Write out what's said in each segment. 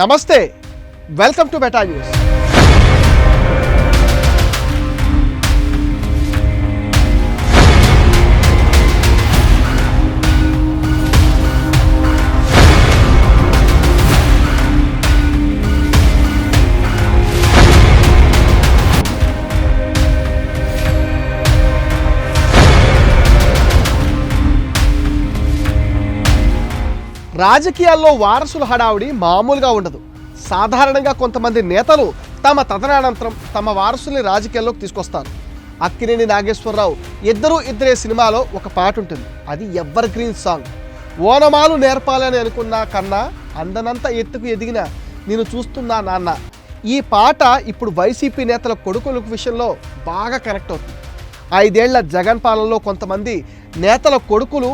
నమస్తే. Welcome to beta news రాజకీయాల్లో వారసుల హడావుడి మామూలుగా ఉండదు. సాధారణంగా కొంతమంది నేతలు తమ తదనానంతరం తమ వారసుల్ని రాజకీయాల్లోకి తీసుకొస్తారు. అక్కినేని నాగేశ్వరరావు ఇద్దరు ఇద్దరే సినిమాలో ఒక పాట ఉంటుంది. అది ఎవర్ గ్రీన్ సాంగ్. ఓనమాలు నేర్పాలని అనుకున్నా కన్నా అందనంత ఎత్తుకు ఎదిగిన నేను చూస్తున్నా నాన్న. ఈ పాట ఇప్పుడు వైసీపీ నేతల కొడుకుల విషయంలో బాగా కనెక్ట్ అవుతుంది. ఐదేళ్ళ జగన్ పాలనలో కొంతమంది నేతల కొడుకులు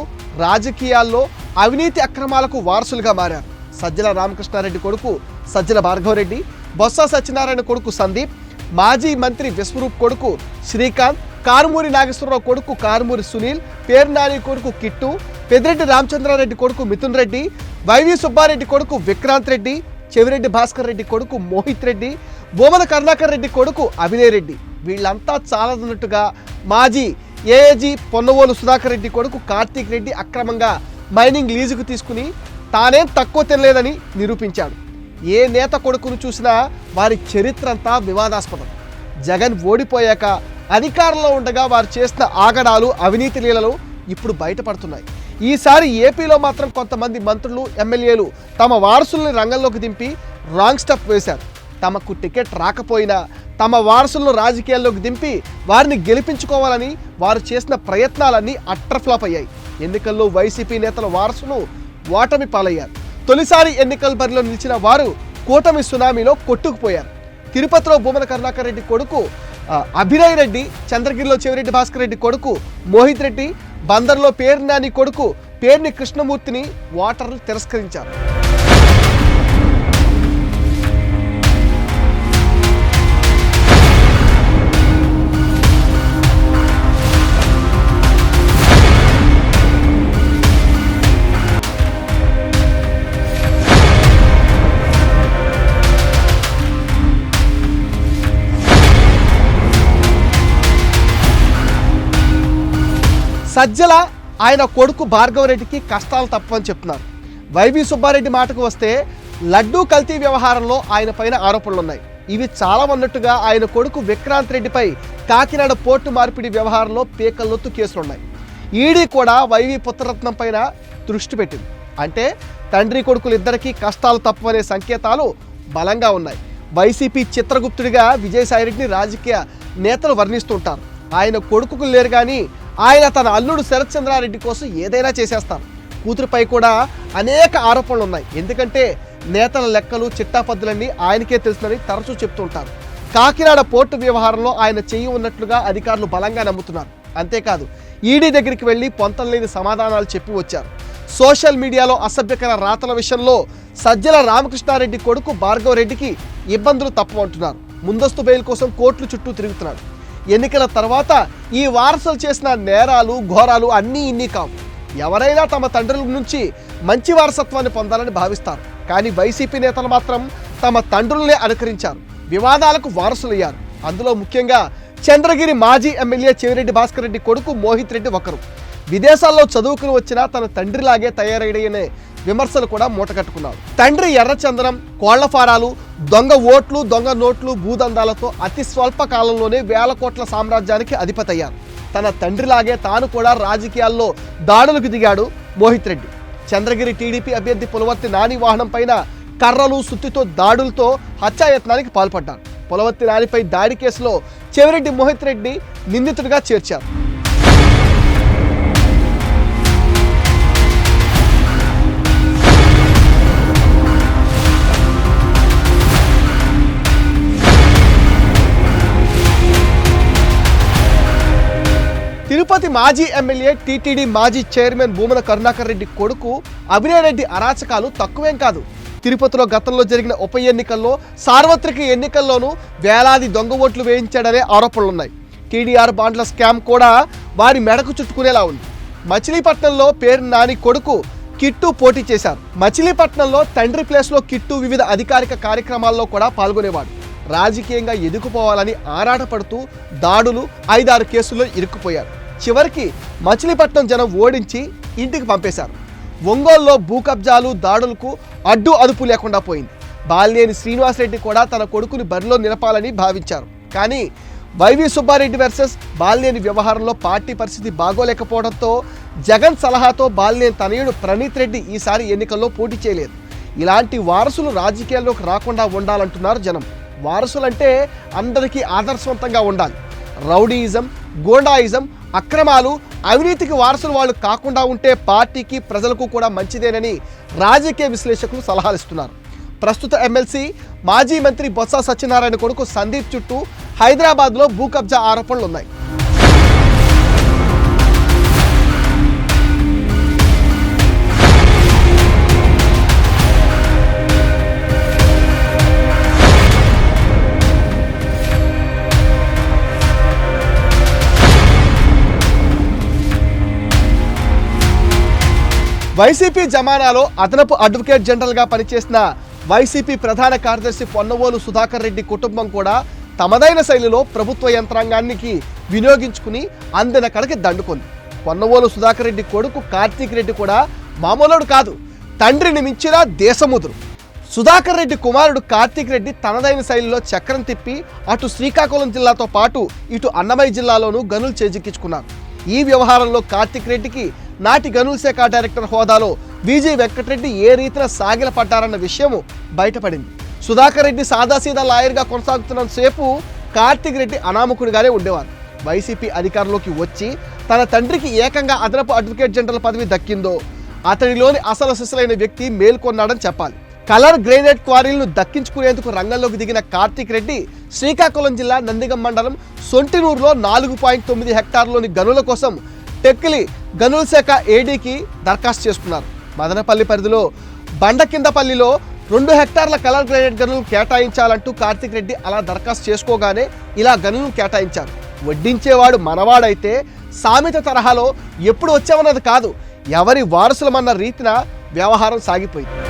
రాజకీయాల్లో అవినీతి అక్రమాలకు వారసులుగా మారారు. సజ్జల రామకృష్ణారెడ్డి కొడుకు సజ్జల భార్గవరెడ్డి బొత్స సత్యనారాయణ కొడుకు సందీప్ మాజీ మంత్రి విశ్వరూప్ కొడుకు శ్రీకాంత్ కారుమూరి నాగేశ్వరరావు కొడుకు కారుమూరి సునీల్ పేర్నాని కొడుకు కిట్టు పెద్దిరెడ్డి రామచంద్రారెడ్డి కొడుకు మిథున్ రెడ్డి వైవి సుబ్బారెడ్డి కొడుకు విక్రాంత్ రెడ్డి చెవిరెడ్డి భాస్కర్ రెడ్డి కొడుకు మోహిత్ రెడ్డి బోమన కరుణాకర్ రెడ్డి కొడుకు అభినయ్ రెడ్డి. వీళ్ళంతా చాలదన్నట్టుగా మాజీ ఏఏజీ పొన్నవోలు సుధాకర్ రెడ్డి కొడుకు కార్తీక్ రెడ్డి అక్రమంగా మైనింగ్ లీజుకు తీసుకుని తానేం తక్కువ తినలేదని నిరూపించాడు. ఏ నేత కొడుకును చూసినా వారి చరిత్ర అంతా వివాదాస్పదం. జగన్ ఓడిపోయాక అధికారంలో ఉండగా వారు చేసిన ఆగడాలు అవినీతి లీలలు ఇప్పుడు బయటపడుతున్నాయి. ఈసారి ఏపీలో మాత్రం కొంతమంది మంత్రులు ఎమ్మెల్యేలు తమ వారసుల్ని రంగంలోకి దింపి రాంగ్ స్టెప్ వేశారు. తమకు టికెట్ రాకపోయినా తమ వారసులను రాజకీయాల్లోకి దింపి వారిని గెలిపించుకోవాలని వారు చేసిన ప్రయత్నాలన్నీ అట్టర్ఫ్లాప్ అయ్యాయి. ఎన్నికల్లో వైసీపీ నేతల వారసులు ఓటమి పాలయ్యారు. తొలిసారి ఎన్నికల బరిలో నిలిచిన వారు కూటమి సునామీలో కొట్టుకుపోయారు. తిరుపతిలో భూమన కరుణాకర్ రెడ్డి కొడుకు అభినయ్ రెడ్డి చంద్రగిరిలో చెవిరెడ్డి భాస్కర్ రెడ్డి కొడుకు మోహిత్ రెడ్డి బందర్లో పేర్నాని కొడుకు పేర్ని కృష్ణమూర్తిని ఓటర్లు తిరస్కరించారు. సజ్జల ఆయన కొడుకు భార్గవరెడ్డికి కష్టాలు తప్పవని చెప్తున్నారు. వైవి సుబ్బారెడ్డి మాటకు వస్తే లడ్డూ కల్తీ వ్యవహారంలో ఆయన పైన ఆరోపణలు ఉన్నాయి ఇవి చాలా ఉన్నట్టుగా ఆయన కొడుకు విక్రాంత్ రెడ్డిపై కాకినాడ పోర్టు మార్పిడి వ్యవహారంలో పీకల్లొత్తు కేసులున్నాయి. ఈడీ కూడా వైవి పుత్రరత్నం పైన దృష్టి పెట్టింది. అంటే తండ్రి కొడుకులు ఇద్దరికీ కష్టాలు తప్పవనే సంకేతాలు బలంగా ఉన్నాయి. వైసీపీ చిత్రగుప్తుడిగా విజయసాయిరెడ్డిని రాజకీయ నేతలు వర్ణిస్తుంటారు. ఆయన కొడుకులు లేరు కానీ ఆయన తన అల్లుడు శరత్ చంద్రారెడ్డి కోసం ఏదైనా చేసేస్తారు కూతురుపై కూడా అనేక ఆరోపణలు ఉన్నాయి. ఎందుకంటే నేతల లెక్కలు చిట్టాపద్దులన్నీ ఆయనకే తెలుసునని తరచూ చెప్తుంటారు. కాకినాడ పోర్టు వ్యవహారంలో ఆయన చెయ్యి ఉన్నట్లుగా అధికారులు బలంగా నమ్ముతున్నారు. అంతేకాదు ఈడీ దగ్గరికి వెళ్ళి పొంతం లేని సమాధానాలు చెప్పి వచ్చారు. సోషల్ మీడియాలో అసభ్యకర రాతల విషయంలో సజ్జల రామకృష్ణారెడ్డి కొడుకు భార్గవరెడ్డికి ఇబ్బందులు తప్పవంటున్నారు. ముందస్తు బెయిల్ కోసం కోర్టులు చుట్టూ తిరుగుతున్నాడు ఎన్నికల తర్వాత ఈ వారసులు చేసిన నేరాలు ఘోరాలు అన్నీ ఇన్ని కావు. ఎవరైనా తమ తండ్రుల నుంచి మంచి వారసత్వాన్ని పొందాలని భావిస్తారు. కానీ వైసీపీ నేతలు మాత్రం తమ తండ్రులనే అనుకరించారు. వివాదాలకు వారసులయ్యారు. అందులో ముఖ్యంగా చంద్రగిరి మాజీ ఎమ్మెల్యే చెవిరెడ్డి భాస్కర్ రెడ్డి కొడుకు మోహిత్ రెడ్డి ఒకరు. విదేశాల్లో చదువుకుని వచ్చిన తన తండ్రిలాగే తయారయ్యనే విమర్శలు కూడా మూటకట్టుకున్నారు తండ్రి ఎర్రచందనం కోళ్ళ ఫారాలు దొంగ ఓట్లు దొంగ నోట్లు భూదందాలతో అతి స్వల్ప కాలంలోనే వేల కోట్ల సామ్రాజ్యానికి అధిపతయ్యారు. తన తండ్రిలాగే తాను కూడా రాజకీయాల్లో దాడులకు దిగాడు మోహిత్ రెడ్డి. చంద్రగిరి టీడీపీ అభ్యర్థి పులవర్తి నాని వాహనం పైన కర్రలు సుత్తితో దాడులతో హత్యాయత్నానికి పాల్పడ్డారు. పులవర్తి నానిపై దాడి కేసులో చెవిరెడ్డి మోహిత్ రెడ్డి నిందితుడిగా చేర్చారు. తిరుపతి మాజీ ఎమ్మెల్యే టీటీడీ మాజీ చైర్మన్ భూమన కరుణాకర్ రెడ్డి కొడుకు అభినయ్ రెడ్డి అరాచకాలు తక్కువేం కాదు. తిరుపతిలో గతంలో జరిగిన ఉప ఎన్నికల్లో సార్వత్రిక ఎన్నికల్లోనూ వేలాది దొంగ ఓట్లు వేయించాడనే ఆరోపణలున్నాయి. టీడీఆర్ బాండ్ల స్కామ్ కూడా వారి మెడకు చుట్టుకునేలా ఉంది. మచిలీపట్నంలో పేరు నాని కొడుకు కిట్టు పోటీ చేశారు. మచిలీపట్నంలో తండ్రి ప్లేస్లో కిట్టు వివిధ అధికారిక కార్యక్రమాల్లో కూడా పాల్గొనేవాడు. రాజకీయంగా ఎదుకుపోవాలని ఆరాటపడుతూ దాడులు ఐదారు కేసుల్లో ఇరుక్కుపోయారు. చివరికి మచిలీపట్నం జనం ఓడించి ఇంటికి పంపేశారు. ఒంగోలులో భూ కబ్జాలు దాడులకు అడ్డు అదుపు లేకుండా పోయింది. బాలినేని శ్రీనివాసరెడ్డి కూడా తన కొడుకుని బరిలో నిలపాలని భావించారు. కానీ వైవి సుబ్బారెడ్డి వర్సెస్ బాలినేని వ్యవహారంలో పార్టీ పరిస్థితి బాగోలేకపోవడంతో జగన్ సలహాతో బాలినేని తనయుడు ప్రణీత్ రెడ్డి ఈసారి ఎన్నికల్లో పోటీ చేయలేదు. ఇలాంటి వారసులు రాజకీయాల్లోకి రాకుండా ఉండాలంటున్నారు జనం. వారసులంటే అందరికీ ఆదర్శవంతంగా ఉండాలి. రౌడీయిజం గోండాయిజం అక్రమాలు అవినీతికి వారసులు వాళ్ళు కాకుండా ఉంటే పార్టీకి ప్రజలకు కూడా మంచిదేనని రాజకీయ విశ్లేషకులు సలహాలు ఇస్తున్నారు. ప్రస్తుత ఎమ్మెల్సీ మాజీ మంత్రి బొత్స సత్యనారాయణ కొడుకు సందీప్ చుట్టూ హైదరాబాద్లో భూ కబ్జా ఆరోపణలు ఉన్నాయి వైసీపీ జమానాలో అదనపు అడ్వకేట్ జనరల్గా పనిచేసిన వైసీపీ ప్రధాన కార్యదర్శి పొన్నవోలు సుధాకర్ రెడ్డి కుటుంబం కూడా తమదైన శైలిలో ప్రభుత్వ యంత్రాంగానికి వినియోగించుకుని అందిన కడకి దండుకుంది. పొన్నవోలు సుధాకర్ రెడ్డి కొడుకు కార్తీక్ రెడ్డి కూడా మామూలుడు కాదు తండ్రిని మించిన దేశముదురు. సుధాకర్ రెడ్డి కుమారుడు కార్తీక్ రెడ్డి తనదైన శైలిలో చక్రం తిప్పి అటు శ్రీకాకుళం జిల్లాతో పాటు ఇటు అన్నమయ్య జిల్లాలోనూ గనులు చేజిక్కించుకున్నారు. ఈ వ్యవహారంలో కార్తీక్ రెడ్డికి నాటి గనుల శాఖ డైరెక్టర్ హోదాలో విజయ్ వెంకటరెడ్డి ఏ రీతిన సాగిలపడ్డారన్న విషయము బయటపడింది. సుధాకర్ రెడ్డి సాదాసీదా లాయర్గా కొనసాగుతున్న సేపు కార్తిక్ రెడ్డి అనామకుడిగానే ఉండేవారు. వైసీపీ అధికారంలోకి వచ్చి తన తండ్రికి ఏకంగా అదనపు అడ్వకేట్ జనరల్ పదవి దక్కిందో అతడిలోని అసలు సిసలైన వ్యక్తి మేల్కొన్నాడని చెప్పాలి. కలర్ గ్రేనైట్ క్వారీలను దక్కించుకునేందుకు రంగంలోకి దిగిన కార్తీక్ రెడ్డి శ్రీకాకుళం జిల్లా నందిగం మండలం సొంటినూరులో నాలుగు పాయింట్ తొమ్మిది హెక్టార్లోని గనుల కోసం టెక్కిలి గనుల శాఖ ఏడీకి దరఖాస్తు చేసుకున్నారు. మదనపల్లి పరిధిలో బండకిందపల్లిలో రెండు హెక్టార్ల కలర్ గ్రేడెడ్ గనులు కేటాయించాలంటూ కార్తిక్ రెడ్డి అలా దరఖాస్తు చేసుకోగానే ఇలా గనులను కేటాయించారు. వడ్డించేవాడు మనవాడైతే సామెత తరహాలో ఎప్పుడు వచ్చామన్నది కాదు ఎవరి వారసులమన్న రీతిన వ్యవహారం సాగిపోయింది.